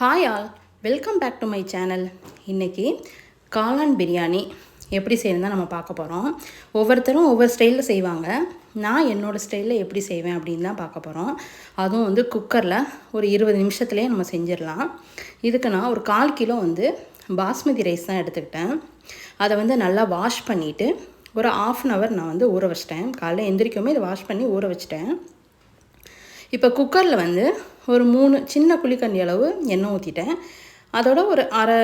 Hi all welcome back to my channel இன்றைக்கி காளான் பிரியாணி எப்படி செய்யணும் நம்ம பார்க்க போகிறோம் ஒவ்வொருத்தரும் ஒவ்வொரு ஸ்டைலில் செய்வாங்க. நான் என்னோடய ஸ்டைலில் எப்படி செய்வேன் அப்படின்னு தான் பார்க்க போகிறோம் அதுவும் வந்து குக்கரில் ஒரு இருபது நிமிஷத்துலேயே நம்ம செஞ்சிடலாம். இதுக்கு நான் ஒரு கால் கிலோ வந்து பாஸ்மதி ரைஸ் தான் எடுத்துக்கிட்டேன். அதை வந்து நல்லா வாஷ் பண்ணிவிட்டு ஒரு ஆஃப் அன் ஹவர் நான் வந்து ஊற வச்சிட்டேன். காலைல எந்திரிக்கவுமே இதை வாஷ் பண்ணி ஊற வச்சிட்டேன். இப்போ குக்கரில் வந்து ஒரு மூணு சின்ன குழிக்கண்டி அளவு எண்ணெய் ஊற்றிட்டேன். அதோட ஒரு அரை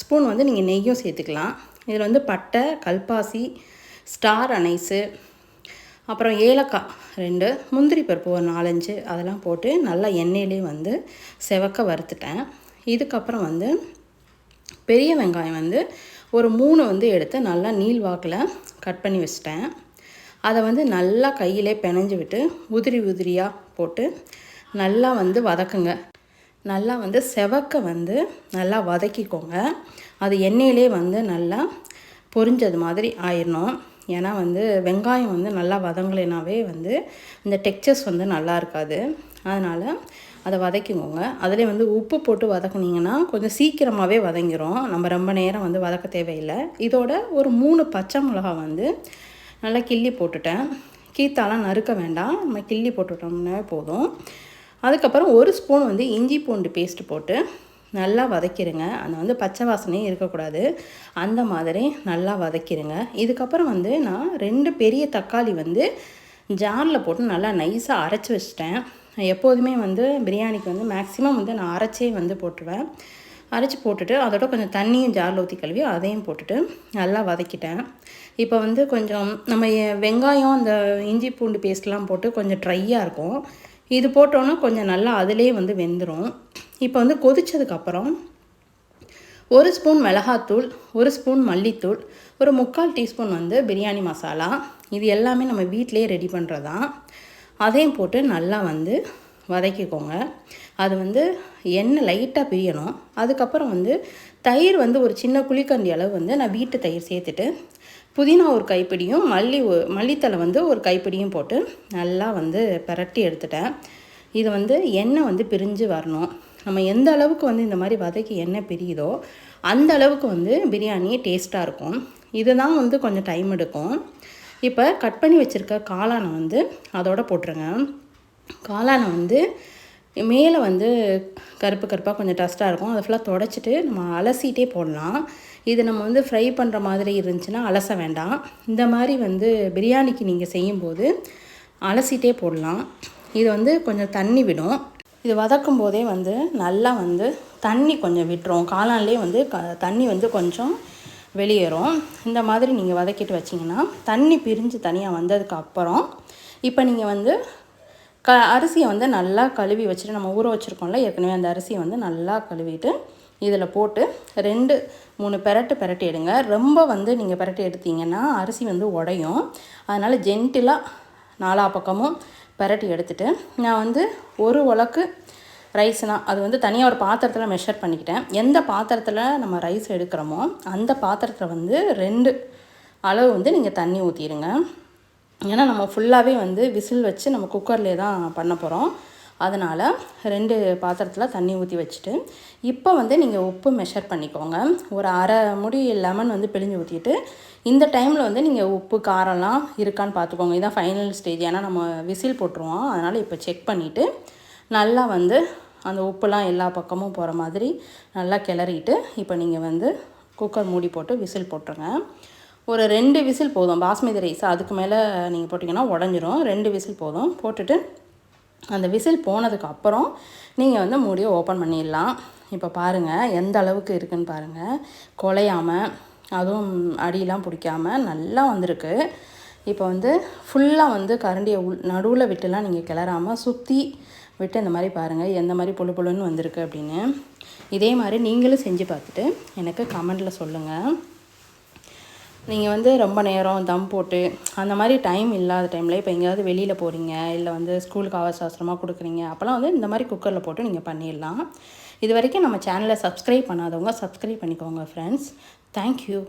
ஸ்பூன் வந்து நீங்கள் நெய்யும் சேர்த்துக்கலாம். இதில் வந்து பட்டை கல்பாசி ஸ்டார் அனைஸு அப்புறம் ஏலக்காய் ரெண்டு முந்திரி பருப்பு ஒரு நாலஞ்சு அதெல்லாம் போட்டு நல்லா எண்ணெயிலே வந்து செவக்க வறுத்துட்டேன். இதுக்கப்புறம் வந்து பெரிய வெங்காயம் வந்து ஒரு மூணு வந்து எடுத்து நல்லா நீள் வாக்கில் கட் பண்ணி வச்சிட்டேன். அதை வந்து நல்லா கையிலே பிணைஞ்சு விட்டு உதிரி உதிரியாக போட்டு நல்லா வந்து வதக்குங்க. நல்லா வந்து செவக்க வந்து நல்லா வதக்கிக்கோங்க. அது எண்ணெயிலே வந்து நல்லா பொரிஞ்சது மாதிரி ஆயிடணும் ஏன்னா வந்து வெங்காயம் வந்து நல்லா வதங்கலைனாவே வந்து இந்த டெக்ஸ்சர்ஸ் வந்து நல்லா இருக்காது. அதனால் அதை வதக்கிக்கோங்க. அதிலே வந்து உப்பு போட்டு வதக்குனிங்கன்னா கொஞ்சம் சீக்கிரமாகவே வதங்கிரும். நம்ம ரொம்ப நேரம் வந்து வதக்க தேவையில்லை. இதோட ஒரு மூணு பச்சை மிளகா வந்து நல்லா கிள்ளி போட்டுட்டேன். கீத்தாலாம் நறுக்க வேண்டாம். நம்ம கிள்ளி போட்டுட்டோம்னா போதும். அதுக்கப்புறம் ஒரு ஸ்பூன் வந்து இஞ்சி பூண்டு பேஸ்ட்டு போட்டு நல்லா வதக்கிடுங்க அந்த வந்து பச்சை வாசனையும் இருக்கக்கூடாது. அந்த மாதிரி நல்லா வதக்கிடுங்க இதுக்கப்புறம் வந்து நான் ரெண்டு பெரிய தக்காளி வந்து ஜாரில் போட்டு நல்லா நைஸாக அரைச்சி வச்சிட்டேன். எப்போதுமே வந்து பிரியாணிக்கு வந்து மேக்ஸிமம் வந்து நான் அரைச்சே வந்து போட்டுருவேன். அரைச்சி போட்டுட்டு அதோட கொஞ்சம் தண்ணியும் ஜாரில் ஊற்றி கழுவி அதையும் போட்டுட்டு நல்லா வதக்கிட்டேன். இப்போ வந்து கொஞ்சம் நம்ம வெங்காயம் அந்த இஞ்சி பூண்டு பேஸ்ட்லாம் போட்டு கொஞ்சம் ட்ரையாக இருக்கும். இது போட்டோன்னா கொஞ்சம் நல்லா அதிலே வந்து வெந்துடும் இப்போ வந்து கொதித்ததுக்கப்புறம் ஒரு ஸ்பூன் மிளகாத்தூள் ஒரு ஸ்பூன் மல்லித்தூள் ஒரு முக்கால் டீஸ்பூன் வந்து பிரியாணி மசாலா. இது எல்லாமே நம்ம வீட்டிலே ரெடி பண்ணுறதான் அதையும் போட்டு நல்லா வந்து வதக்கிக்கோங்க. அது வந்து எண்ணெய் லைட்டாக பிரியணும். அதுக்கப்புறம் வந்து தயிர் வந்து ஒரு சின்ன குழிக்கண்டி அளவு வந்து நான் வீட்டு தயிர் சேர்த்துட்டு புதினா ஒரு கைப்பிடியும் மல்லி மல்லித்தலை வந்து ஒரு கைப்பிடியும் போட்டு நல்லா வந்து பரட்டி எடுத்துட்டேன். இது வந்து எண்ணெய் வந்து பிரிஞ்சு வரணும். நம்ம எந்த அளவுக்கு வந்து இந்த மாதிரி வதக்கி எண்ணெய் பிரியுதோ அந்த அளவுக்கு வந்து பிரியாணி டேஸ்ட்டாக இருக்கும். இதுதான் வந்து கொஞ்சம் டைம் எடுக்கும். இப்போ கட் பண்ணி வச்சுருக்க காளானை வந்து அதோட போட்டுருங்க. காளானை வந்து மேலே வந்து கருப்பு கருப்பாக கொஞ்சம் டஸ்ட்டாக இருக்கும். அதை ஃபுல்லாக தொடச்சிட்டு நம்ம அலசிட்டே போடலாம். இது நம்ம வந்து ஃப்ரை பண்ணுற மாதிரி இருந்துச்சுன்னா அலச வேண்டாம். இந்த மாதிரி வந்து பிரியாணிக்கு நீங்கள் செய்யும்போது அலசிட்டே போடலாம். இது வந்து கொஞ்சம் தண்ணி விடும். இது வதக்கும் போதே வந்து நல்லா வந்து தண்ணி கொஞ்சம் விட்டுரும். காளான்லேயே வந்து க தண்ணி வந்து கொஞ்சம் வெளியேறும். இந்த மாதிரி நீங்கள் வதக்கிட்டு வச்சிங்கன்னா தண்ணி பிரிஞ்சு தனியாக வந்ததுக்கு அப்புறம் இப்போ நீங்கள் வந்து க அரிசியை வந்து நல்லா கழுவி வச்சுட்டு நம்ம ஊற வச்சுருக்கோம்ல ஏற்கனவே அந்த அரிசியை வந்து நல்லா கழுவிட்டு இதில் போட்டு ரெண்டு மூணு பெரட்டு பெரட்டி எடுங்க. ரொம்ப வந்து நீங்கள் பெரட்டி எடுத்தீங்கன்னா அரிசி வந்து உடையும். அதனால் ஜென்டிலாக நாலா பக்கமும் பெரட்டி எடுத்துகிட்டு நான் வந்து ஒரு உலக்கு ரைஸ்னால் அது வந்து தனியாக ஒரு பாத்திரத்தில் மெஷர் பண்ணிக்கிட்டேன். எந்த பாத்திரத்தில் நம்ம ரைஸ் எடுக்கிறோமோ அந்த பாத்திரத்தில் வந்து ரெண்டு அளவு வந்து நீங்கள் தண்ணி ஊற்றிடுங்க ஏன்னா நம்ம ஃபுல்லாகவே வந்து விசில் வச்சு நம்ம குக்கர்லேயே தான் பண்ண போகிறோம் அதனால் ரெண்டு பாத்திரத்தில் தண்ணி ஊற்றி வச்சுட்டு இப்போ வந்து நீங்கள் உப்பு மெஷர் பண்ணிக்கோங்க. ஒரு அரை முடி லெமன் வந்து பிழிஞ்சு ஊற்றிட்டு இந்த டைமில் வந்து நீங்கள் உப்பு காரம்லாம் இருக்கான்னு பார்த்துக்கோங்க இதுதான் ஃபைனல் ஸ்டேஜ் ஏன்னா நம்ம விசில் போட்டுருவோம். அதனால் இப்போ செக் பண்ணிவிட்டு நல்லா வந்து அந்த உப்புலாம் எல்லா பக்கமும் போகிற மாதிரி நல்லா கிளறிட்டு இப்போ நீங்கள் வந்து குக்கர் மூடி போட்டு விசில் போட்டுருங்க. ஒரு ரெண்டு விசில் போதும். பாஸ்மதி ரைஸ் அதுக்கு மேலே நீங்கள் போட்டிங்கன்னா உடஞ்சிரும். ரெண்டு விசில் போதும். போட்டுட்டு அந்த விசில் போனதுக்கு அப்புறம் நீங்கள் வந்து மூடியை ஓப்பன் பண்ணிடலாம். இப்போ பாருங்கள் எந்த அளவுக்கு இருக்குதுன்னு பாருங்கள் குலையாமல் அதுவும் அடியெலாம் பிடிக்காமல் நல்லா வந்திருக்கு. இப்போ வந்து ஃபுல்லாக வந்து கரண்டியை உள் நடுவில் விட்டுலாம் நீங்கள் கிளறாமல் சுற்றி விட்டு இந்த மாதிரி பாருங்கள் எந்த மாதிரி பொழு பொழுன்னு வந்திருக்கு அப்படின்னு. இதே மாதிரி நீங்களும் செஞ்சு பார்த்துட்டு எனக்கு கமெண்டில் சொல்லுங்கள் நீங்கள் வந்து ரொம்ப நேரம் தம் போட்டு அந்த மாதிரி டைம் இல்லாத டைமில் இப்போ எங்கேயாவது வெளியில் போகிறீங்க இல்லை வந்து ஸ்கூலுக்கு அவசர அவசரமாக கொடுக்குறீங்க அப்போல்லாம் வந்து இந்த மாதிரி குக்கரில் போட்டு நீங்கள் பண்ணிடலாம். இது வரைக்கும் நம்ம சேனலை சப்ஸ்கிரைப் பண்ணாதவங்க சப்ஸ்கிரைப் பண்ணிக்கோங்க ஃப்ரெண்ட்ஸ் தேங்க்யூ